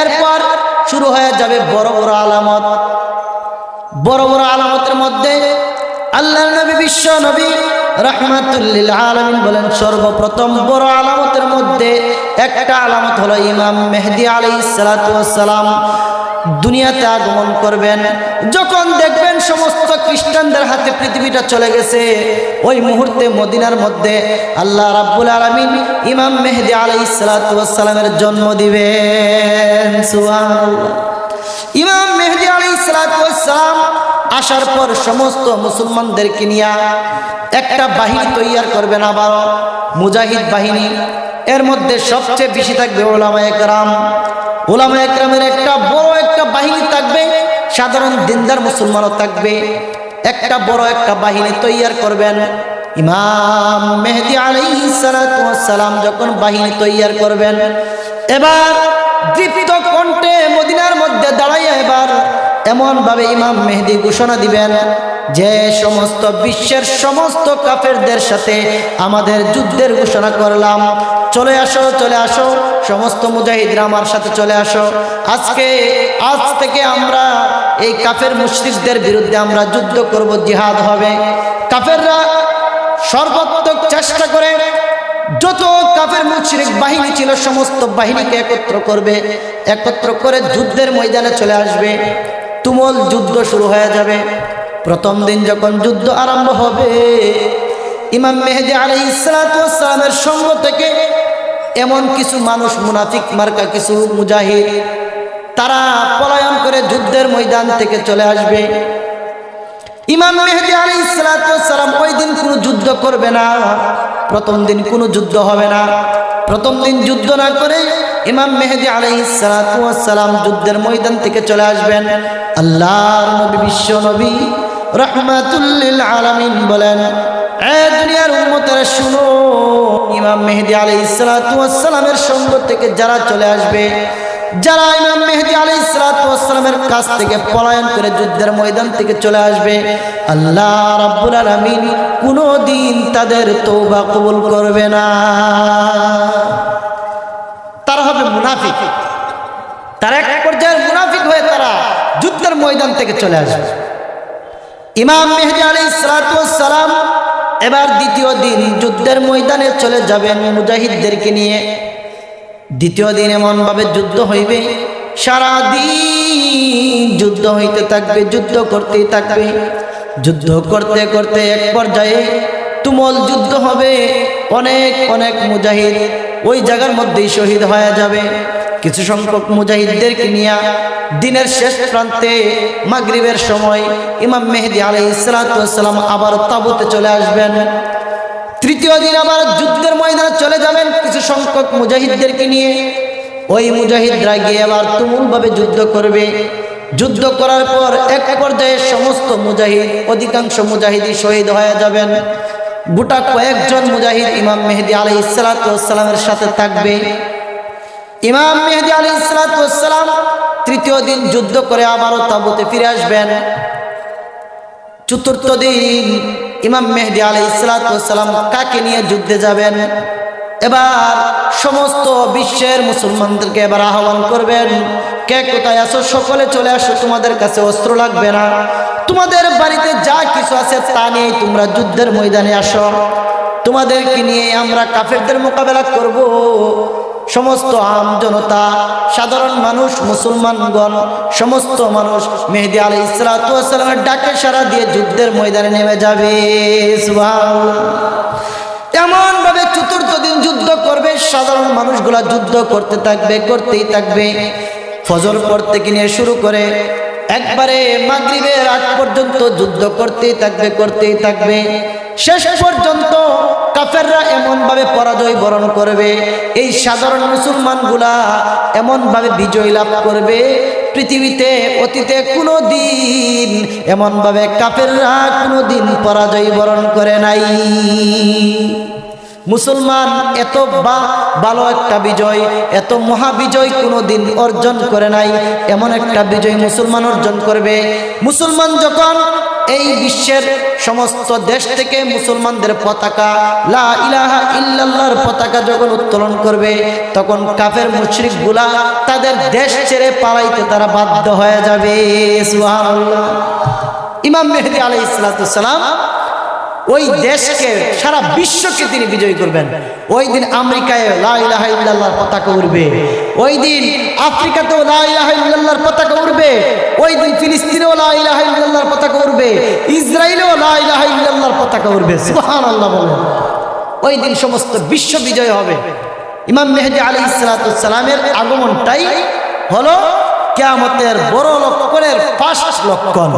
এরপর শুরু হয়ে যাবে বড় বড় আলামত। বড় বড় আলামতের মধ্যে আল্লাহ নবী, বিশ্ব নবী রহমাতুল্লিল আলমিন বলেন, সর্বপ্রথম বড় আলামতের মধ্যে একটা আলামত হলো ইমাম মেহদি আলী সালাম দুনিয়াতে আগমন করবেন। যখন দেখবেন সমস্ত খ্রিস্টানদের হাতে পৃথিবীটা চলে গেছে। ওই মুহূর্তে মদিনার মধ্যে আল্লাহ রাব্বুল আলমিন ইমাম মেহদি আলী সালামের জন্ম সুবহানাল্লাহ। ইমাম মেহদি আলী সালাম আসার পর সমস্ত মুসলমানদেরকে নিয়ে একটা বাহিনী তৈয়ার করবেন আবার মুজাহিদ বাহিনী। এর মধ্যে সবচেয়ে বেশি থাকবে ওলামা একরাম। ওলামা একরামের একটা বড় একটা বাহিনী থাকবে, সাধারণ দিনদার মুসলমানও থাকবে। একটা বড় একটা বাহিনী তৈয়ার করবেন। ইমাম মেহদি আলাই সালাম যখন বাহিনী তৈয়ার করবেন, এবার দীপ্ত এমন ভাবে ইমাম মেহেদি ঘোষণা দিবেন যে সমস্ত বিশ্বের সমস্ত কাফেরদের সাথে আমাদের যুদ্ধের ঘোষণা করলাম। চলে আসো চলে আসো। সমস্ত মুজাহিদরা আমার সাথে চলে আসো। আজকে, আজ থেকে আমরা এই কাফের মুশরিকদের বিরুদ্ধে আমরা যুদ্ধ করব, জিহাদ হবে। কাফেররা সর্বাত্মক চেষ্টা করে, যত কাফের মুশরিক বাহিনী ছিল, সমস্ত বাহিনীকে একত্র করবে, একত্র করে যুদ্ধের ময়দানে চলে আসবে। তুমুল যুদ্ধ শুরু হয়ে যাবে। প্রথম দিন যখন যুদ্ধ আরম্ভ হবে, ইমাম মেহেদি আলী ইসলাতামের সঙ্গ থেকে এমন কিছু মানুষ, মুনাফিক মার্কা, কিছু মুজাহিদ, তারা পলায়ন করে যুদ্ধের ময়দান থেকে চলে আসবে। ইমাম মেহেদি আলী সালাম ওই দিন কোনো যুদ্ধ করবে না। প্রথম দিন কোনো যুদ্ধ হবে না। প্রথম দিন যুদ্ধ না করে ইমাম মেহেদি আলী সালাম যুদ্ধের ময়দান থেকে চলে আসবেন। আল্লাহর নবী, বিশ্ব নবী রহমাতুল্লিল আলামিন বলেন দুনিয়ার উম্মতেরা শুনো, ইমাম মেহেদি আলী সালামের সঙ্গ থেকে যারা চলে আসবে, যারা ইমাম মেহেদি আলী সালামের কাছ থেকে পলায়ন করে যুদ্ধের ময়দান থেকে চলে আসবে, আল্লাহ রাব্বুল আলামিন কোনো দিন তাদের তৌবা কবুল করবে না তারা হবে মুনাফিক তারা এক পর্যায়ের মুনাফিক হয়ে তারা যুদ্ধের ময়দান থেকে চলে আসবে। ইমাম মেহেদি আলী সালাম এবার দ্বিতীয় দিন যুদ্ধের ময়দানে চলে যাবেন মুজাহিদদেরকে নিয়ে। দ্বিতীয় দিন এমনভাবে যুদ্ধ হইবে সারা দিন যুদ্ধ হইতে থাকবে, যুদ্ধ করতেই থাকবে। যুদ্ধ করতে করতে এক পর্যায়ে তুমল যুদ্ধ হবে, অনেক অনেক মুজাহিদ ওই জায়গার মধ্যেই শহীদ হয়ে যাবে। কিছু সংখ্যক মুজাহিদদেরকে নিয়ে দিনের শেষ প্রান্তে মাগরিবের সময় ইমাম মেহেদি আলাই ইসলাতাম আবার তাবুতে চলে আসবেন। তৃতীয় দিন আবার যুদ্ধের ময়দানে চলে যাবেন কিছু সংখ্যক মুজাহিদদেরকে নিয়ে। ওই মুজাহিদরা গিয়ে আবার তুমুলভাবে যুদ্ধ করবে। যুদ্ধ করার পর এক পর্যায়ে সমস্ত মুজাহিদ, অধিকাংশ মুজাহিদি শহীদ হয়ে যাবেন। গোটা কয়েকজন মুজাহিদ ইমাম মেহেদি আলী ইসালাতামের সাথে থাকবে। ইমাম মেহেদি আলী ইসালাতাম তৃতীয় দিন যুদ্ধ করে আবারও তাবুতে ফিরে আসবেন। চতুর্থ দিন ইমাম মেহদি আলাই ইসলাতাম কাকে নিয়ে যুদ্ধে যাবেন? এবার সমস্ত বিশ্বের মুসলমানদেরকে এবার আহ্বান করবেন, কে কোথায় আসো সকলে চলে আসো, তোমাদের কাছে অস্ত্র লাগবে না। তোমাদের বাড়িতে যা কিছু আছে তা নিয়ে তোমরা যুদ্ধের ময়দানে আসো। তোমাদেরকে নিয়ে আমরা কাফেরদের মোকাবেলা করব। সমস্ত আম জনতা, সাধারণ মানুষ, মুসলমানগণ, সমস্ত মানুষ মেহেদি আলী ইসলাতামের ডাকে সারা দিয়ে যুদ্ধের ময়দানে নেমে যাবে। এমন ভাবে চতুর্থ দিন যুদ্ধ করবে, সাধারণ মানুষগুলা যুদ্ধ করতে থাকবে, করতেই থাকবে। ফজর পর থেকে নিয়ে শুরু করে একবারে মাগরিবের আগ পর্যন্ত যুদ্ধ করতেই থাকবে করতেই থাকবে। শেষ পর্যন্ত কাফেররা এমনভাবে পরাজয় বরণ করবে, এই সাধারণ মুসলমানগুলা এমনভাবে বিজয় লাভ করবে, পৃথিবীতে, অতীতে কোনো দিন এমনভাবে কাফেররা কোনো দিন পরাজয় বরণ করে নাই। মুসলমান এত বা, ভালো একটা বিজয়, এত মহাবিজয় কোনো দিন অর্জন করে নাই, এমন একটা বিজয় মুসলমান অর্জন করবে। মুসলমান যখন এই বিশ্বের সমস্ত দেশ থেকে মুসলমানদের পতাকা, লা ইলাহা ইল্লাল্লাহর পতাকা যখন উত্তোলন করবে, তখন কাফের মুশরিকগুলা তাদের দেশ ছেড়ে পালাইতে তারা বাধ্য হয়ে যাবে। সুবহানাল্লাহ। ইমাম মেহেদি আলাইহিস সালাম ওই দেশকে, সারা বিশ্বকে তিনি বিজয়ী করবেন। ওই দিন আমেরিকায় লাইলাহার পতাকা উড়বে। ওই দিন আফ্রিকাতেও লাইলাহার পতাকা উঠবে ওই দিন ফিলিস্তিনেও লাইলাহার পতাকা উঠবে ইসরায়েলেও লাইলাহার পতাকা উঠবে সুহান আল্লাহ বলেন। ওই দিন সমস্ত বিশ্ব বিজয় হবে। ইমাম মেহেদি আলী ইসালাতামের আগমনটাই হলো কেয়ামতের বড় লক্ষণের ফার্স্ট লক্ষণ